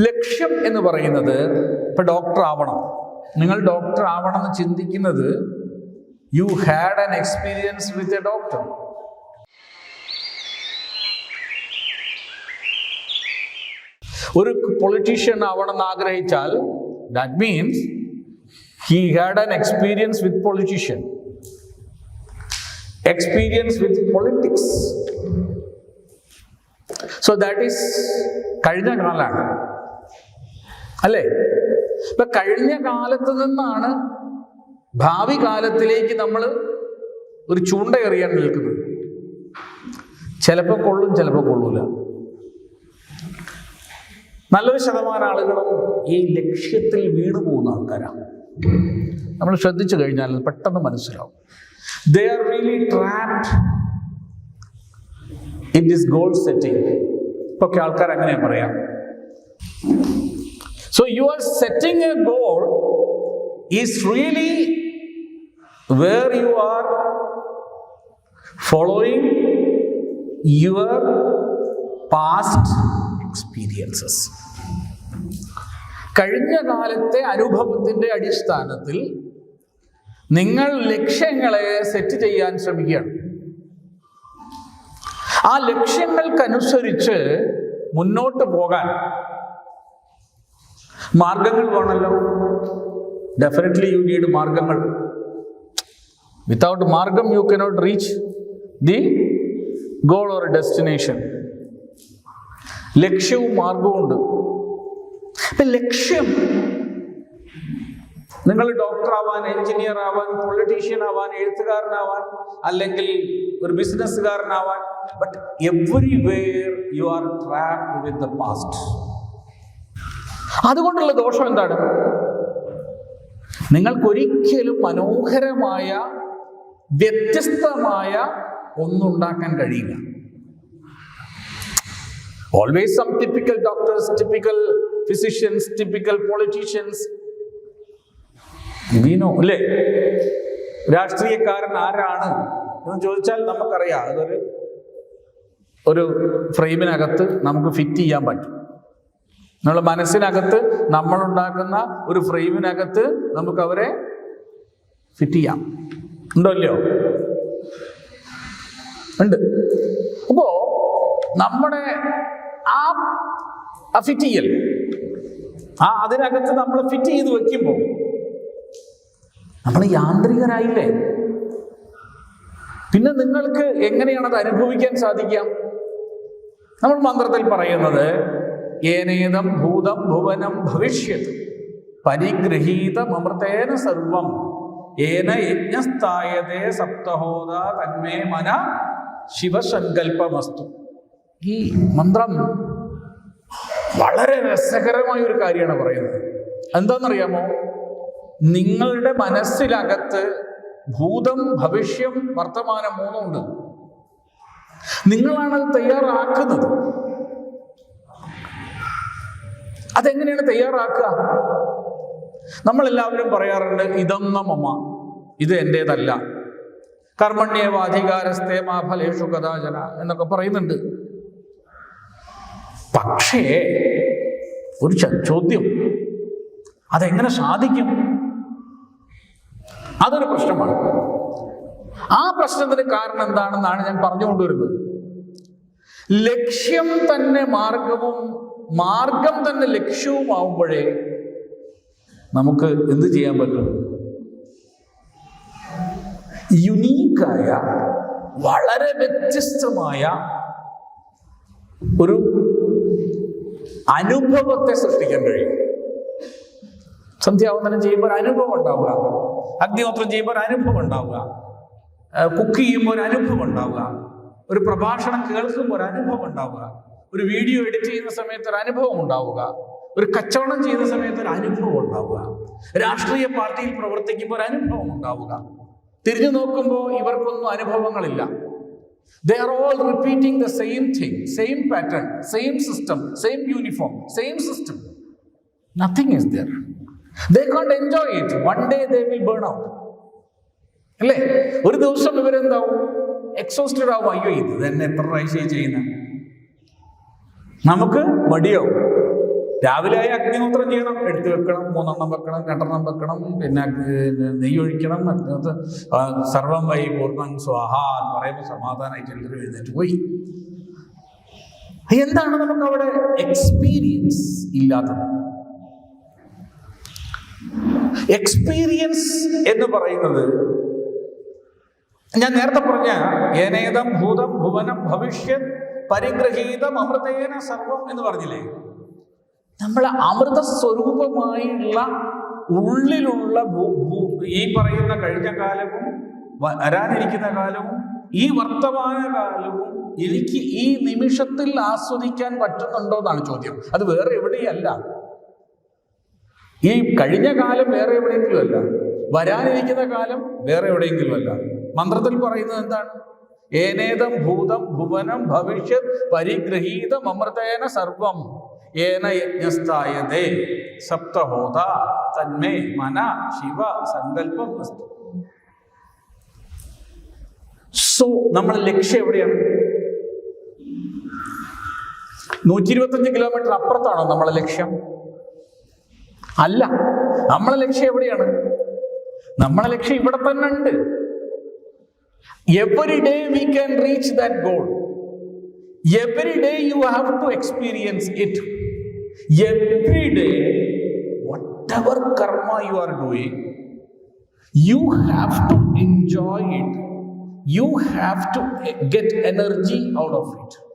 ലക്ഷ്യം എന്ന് പറയുന്നത് ഇപ്പൊ ഡോക്ടർ ആവണം. നിങ്ങൾ ഡോക്ടർ ആവണം എന്ന് ചിന്തിക്കുന്നത് you had an experience with a doctor ഒരു പൊളിറ്റീഷ്യൻ ആവണം എന്ന് ആഗ്രഹിച്ചാൽ that means he had an experience with politician experience with politics so that is കഴിഞ്ഞ കാലാണ് അല്ലേ? ഇപ്പൊ കഴിഞ്ഞ കാലത്ത് നിന്നാണ് ഭാവി കാലത്തിലേക്ക് നമ്മൾ ഒരു ചൂണ്ട എറിയാൻ നിൽക്കുന്നത്. ചിലപ്പോൾ കൊള്ളും ചിലപ്പോൾ കൊള്ളൂല. നല്ലൊരു ശതമാനം ആളുകളും ഈ ലക്ഷ്യത്തിൽ വീണു പോകുന്ന ആൾക്കാരാണ്. നമ്മൾ ശ്രദ്ധിച്ചു കഴിഞ്ഞാൽ പെട്ടെന്ന് മനസ്സിലാവും. They are really trapped in this goal setting ഇപ്പൊ ഒക്കെ ആൾക്കാർ അങ്ങനെയാ പറയാം? So you are setting a goal is really where you are following your past experiences. കഴിഞ്ഞ കാലത്തെ അനുഭവത്തിന്റെ അടിസ്ഥാനത്തിൽ നിങ്ങൾ ലക്ഷ്യങ്ങളെ സെറ്റ് ചെയ്യാൻ ശ്രമിക്കുകയാണ് ആ ലക്ഷ്യങ്ങൾക്കനുസരിച്ച് മുന്നോട്ട് പോകാൻ മാർഗങ്ങൾ വേണമല്ലോ. ഡെഫിനറ്റ്ലി യു നീഡ് മാർഗങ്ങൾ. വിത്തൗട്ട് മാർഗം you cannot reach the goal or destination ലക്ഷ്യവും മാർഗവും ഉണ്ട്. ലക്ഷ്യം നിങ്ങൾ ഡോക്ടർ ആവാൻ എഞ്ചിനീയർ ആവാൻ പൊളിറ്റീഷ്യൻ ആവാൻ എഴുത്തുകാരനാവാൻ അല്ലെങ്കിൽ ഒരു ബിസിനസ്സുകാരനാവാൻ but everywhere you are trapped with the past അതുകൊണ്ടുള്ള ദോഷം എന്താണ്? നിങ്ങൾക്കൊരിക്കലും മനോഹരമായ വ്യത്യസ്തമായ ഒന്നുണ്ടാക്കാൻ കഴിയില്ല. Always some typical doctors typical physicians typical politicians വീനോ അല്ലേ? രാഷ്ട്രീയക്കാരൻ ആരാണ് എന്ന് ചോദിച്ചാൽ നമുക്കറിയാം. അതൊരു ഒരു ഫ്രെയിമിനകത്ത് നമുക്ക് ഫിറ്റ് ചെയ്യാൻ പറ്റും. നമ്മുടെ മനസ്സിനകത്ത് നമ്മൾ ഉണ്ടാക്കുന്ന ഒരു ഫ്രെയിമിനകത്ത് നമുക്ക് അവരെ ഫിറ്റ് ചെയ്യാം. ഉണ്ടോ ഇല്ലയോ? ഉണ്ട്. അപ്പോ നമ്മുടെ ആ ഫിറ്റ് ചെയ്യൽ. ആ അതിനകത്ത് നമ്മൾ ഫിറ്റ് ചെയ്ത് വെക്കുമ്പോൾ നമ്മൾ യാന്ത്രികരായില്ലേ? പിന്നെ നിങ്ങൾക്ക് എങ്ങനെയാണ് അത് അനുഭവിക്കാൻ സാധിക്കുക? നമ്മൾ മന്ത്രത്തിൽ പറയുന്നത് ഏനേതം ഭൂതം ഭുവനം ഭവിഷ്യത്. പരിഗൃഹീതമൃതേന സർവം. ഏന യജ്ഞസ്ഥായതേ സപ്തഹോദ തന്മേ മന ശിവസങ്കല്പമസ്തു ഈ മന്ത്രം വളരെ രസകരമായ ഒരു കാര്യമാണ് പറയുന്നത്. എന്താണെന്നറിയാമോ? നിങ്ങളുടെ മനസ്സിലകത്ത് ഭൂതം ഭവിഷ്യം വർത്തമാനം മൂന്നുണ്ട് നിങ്ങളാണത് തയ്യാറാക്കുന്നത്. അതെങ്ങനെയാണ് തയ്യാറാക്കുക? നമ്മളെല്ലാവരും പറയാറുണ്ട് ഇതൊന്ന മമ ഇത് എന്റേതല്ല കർമ്മണ്യവാധികാരസ്തേ മാ കഥാചന എന്നൊക്കെ പറയുന്നുണ്ട്. പക്ഷേ ഒരു ചോദ്യം. അതെങ്ങനെ സാധിക്കും? അതൊരു പ്രശ്നമാണ്. ആ പ്രശ്നത്തിന് കാരണം എന്താണെന്നാണ് ഞാൻ പറഞ്ഞുകൊണ്ടുവരുന്നത്. ലക്ഷ്യം തന്നെ മാർഗവും മാർഗം തന്നെ ലക്ഷ്യവുമാവുമ്പോഴേ നമുക്ക് എന്ത് ചെയ്യാൻ പറ്റും? യുനീക്കായ വളരെ വ്യത്യസ്തമായ ഒരു അനുഭവത്തെ സൃഷ്ടിക്കാൻ കഴിയും. സന്ധ്യാവന്തനം ചെയ്യുമ്പോൾ അനുഭവം ഉണ്ടാവുക. അഗ്നിഹോത്രം ചെയ്യുമ്പോൾ ഒരു അനുഭവം ഉണ്ടാവുക. കുക്ക് ചെയ്യുമ്പോൾ ഒരു അനുഭവം ഉണ്ടാവുക. ഒരു പ്രഭാഷണം കേൾക്കുമ്പോൾ ഒരു അനുഭവം ഉണ്ടാവുക. ഒരു വീഡിയോ എഡിറ്റ് ചെയ്യുന്ന സമയത്ത് ഒരു അനുഭവം ഉണ്ടാവുക. ഒരു കച്ചവടം ചെയ്യുന്ന സമയത്ത് ഒരു അനുഭവം ഉണ്ടാവുക. രാഷ്ട്രീയ പാർട്ടിയിൽ പ്രവർത്തിക്കുമ്പോൾ ഒരു അനുഭവം ഉണ്ടാവുക. തിരിഞ്ഞു നോക്കുമ്പോൾ ഇവർക്കൊന്നും അനുഭവങ്ങളില്ല. They are all repeating the same thing same pattern same system same uniform same system nothing is there they can't enjoy it one day they will burn out അല്ലേ? ഒരു ദിവസം ഇവരെന്താവും? എക്സോസ്റ്റഡ് ആവും. അയ്യോ ഇത് തന്നെ എത്ര പ്രാവശ്യം ചെയ്യുന്ന? നമുക്ക് മടിയാവും. രാവിലെ ആയി അഗ്നിഹോത്രം ചെയ്യണം. എടുത്തു വെക്കണം മൂന്നെണ്ണം വെക്കണം രണ്ടെണ്ണം വെക്കണം പിന്നെ നെയ്യ് ഒഴിക്കണം സർവം വൈ പൂർണം സ്വാഹ എന്ന് പറയുമ്പോൾ സമാധാനമായിട്ട് എല്ലാവരും എഴുന്നേറ്റ് പോയി. എന്താണ് നമുക്ക് അവിടെ എക്സ്പീരിയൻസ് ഇല്ലാത്തത്? എക്സ്പീരിയൻസ് എന്ന് പറയുന്നത് ഞാൻ നേരത്തെ പറഞ്ഞ ഏനേതം ഭൂതം ഭുവനം ഭവിഷ്യത് പരിഗ്രഹീതം അമൃതേന സർവം എന്ന് പറഞ്ഞില്ലേ? നമ്മൾ അമൃത സ്വരൂപമായുള്ള ഉള്ളിലുള്ള ഈ പറയുന്ന കഴിഞ്ഞ കാലവും വരാനിരിക്കുന്ന കാലവും ഈ വർത്തമാന കാലവും എനിക്ക് ഈ നിമിഷത്തിൽ ആസ്വദിക്കാൻ പറ്റുന്നുണ്ടോ എന്നാണ് ചോദ്യം. അത് വേറെ എവിടെയല്ല. ഈ കഴിഞ്ഞ കാലം വേറെ എവിടെയെങ്കിലും അല്ല വരാനിരിക്കുന്ന കാലം വേറെ എവിടെയെങ്കിലും അല്ല മന്ത്രത്തിൽ പറയുന്നത് എന്താണ്? ഏനേതം ഭൂതം ഭുവനം ഭവിഷ്യത് പരിഗ്രഹീതം അമൃതേന സർവം. ഏന യജ്ഞസ്ഥായതേ. സപ്തഹോത തന്മേ മന ശിവ സങ്കല്പം സോ നമ്മളെ ലക്ഷ്യം എവിടെയാണ്? നൂറ്റി ഇരുപത്തഞ്ച് കിലോമീറ്റർ അപ്പുറത്താണോ നമ്മളെ ലക്ഷ്യം? അല്ല നമ്മളെ ലക്ഷ്യം എവിടെയാണ്? നമ്മളെ ലക്ഷ്യം ഇവിടെ തന്നെ ഉണ്ട്. Every day we can reach that goal. Every day you have to experience it. Every day, whatever karma you are doing, you have to enjoy it. You have to get energy out of it.